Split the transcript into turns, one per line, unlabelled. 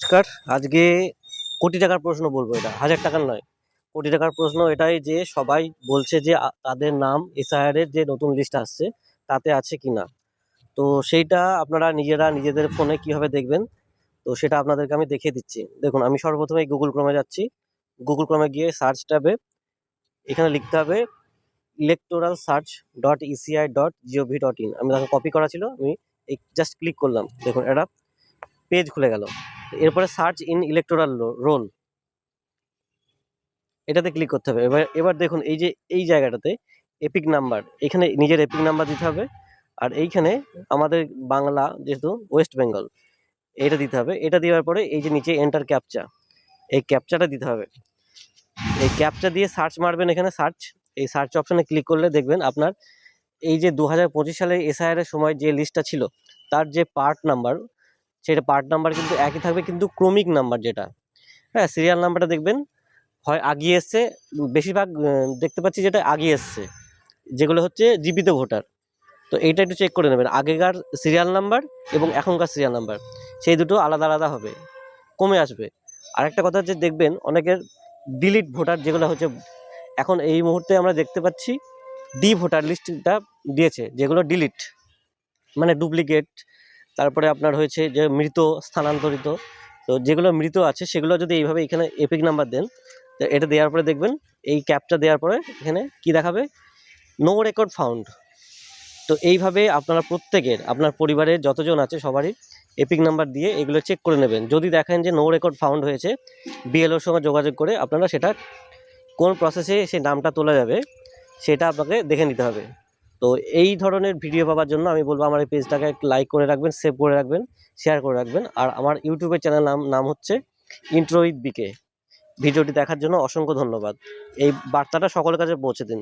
নমস্কার। আজকে কোটি টাকার প্রশ্ন বলব এটা। হাজার টাকার নয়। কোটি টাকার প্রশ্ন এটাই যে সবাই বলছে যে তাদের নাম এসআইআর এর যে নতুন লিস্ট আসছে, তাতে আছে কি না। তো সেইটা আপনারা নিজেরা নিজেদের ফোনে কীভাবে দেখবেন, তো সেটা আপনাদেরকে আমি দেখিয়ে দিচ্ছি। দেখুন, আমি সর্বপ্রথমে গুগল ক্রমে যাচ্ছি। গুগল ক্রমে গিয়ে সার্চ ট্যাবে এখানে লিখতে হবে electoral search dot ECI dot GOV dot in আমি তাকে কপি করা ছিল, আমি জাস্ট ক্লিক করলাম। দেখুন এটা পেজ খুলে গেল। এরপরে সার্চ ইন ইলেকটোরাল রোল এটাতে ক্লিক করতে হবে। এবার এবার দেখুন এই যে, এই জায়গাটাতে এপিক নাম্বার এখানে নিজের এপিক নাম্বার দিতে হবে। আর এইখানে আমাদের বাংলা যেহেতু ওয়েস্ট বেঙ্গল এটা দিতে হবে। এটা দেওয়ার পরে এই যে নিচে এন্টার ক্যাপচা এই ক্যাপচাটা দিতে হবে। এই ক্যাপচা দিয়ে সার্চ মারবেন এখানে সার্চ এই সার্চ অপশানে ক্লিক করলে দেখবেন আপনার এই যে দু হাজার পঁচিশ সালে এসআইআর এর সময় যে লিস্টটা ছিল, তার যে পার্ট নাম্বার সেটা পার্ট নাম্বার কিন্তু একই থাকবে, কিন্তু ক্রমিক নাম্বার যেটা। হ্যাঁ সিরিয়াল নাম্বারটা দেখবেন, হয় আগিয়ে এসছে, বেশিরভাগ দেখতে পাচ্ছি যেটা আগিয়ে এসছে, যেগুলো হচ্ছে জীবিত ভোটার। তো এইটা একটু চেক করে নেবেন, আগেকার সিরিয়াল নাম্বার এবং এখনকার সিরিয়াল নাম্বার সেই দুটো আলাদা আলাদা হবে, কমে আসবে। আরেকটা কথা হচ্ছে, দেখবেন অনেকের ডিলিট ভোটার যেগুলো হচ্ছে, এখন এই মুহূর্তে আমরা দেখতে পাচ্ছি ডি ভোটার লিস্টটা দিয়েছে, যেগুলো ডিলিট মানে ডুপ্লিকেট তারপরে আপনার হয়েছে যে মৃত, স্থানান্তরিত। তো যেগুলো মৃত আছে, সেগুলো যদি এইভাবে এখানে এপিক নাম্বার দেন, তো এটা দেওয়ার পরে দেখবেন, এই ক্যাপটা দেওয়ার পরে এখানে কি দেখাবে? নো রেকর্ড ফাউন্ড তো এইভাবে আপনারা প্রত্যেকের, আপনার পরিবারের যতজন আছে সবারই এপিক নাম্বার দিয়ে এগুলো চেক করে নেবেন। যদি দেখেন যে নো রেকর্ড ফাউন্ড হয়েছে বিএলওর সঙ্গে যোগাযোগ করে আপনারা সেটা কোন প্রসেসে সেই নামটা তোলা যাবে, সেটা আপনাকে দেখে নিতে হবে। তো এই ধরনের ভিডিও পাওয়ার জন্য আমি বলব আমার এই পেজটাকে লাইক করে রাখবেন সেভ করে রাখবেন শেয়ার করে রাখবেন। আর আমার ইউটিউবের চ্যানেল নাম নাম হচ্ছে ইন্ট্রোইড উইথ বিকে ভিডিওটি দেখার জন্য অসংখ্য ধন্যবাদ। এই বার্তাটা সকলের কাছে পৌঁছে দিন।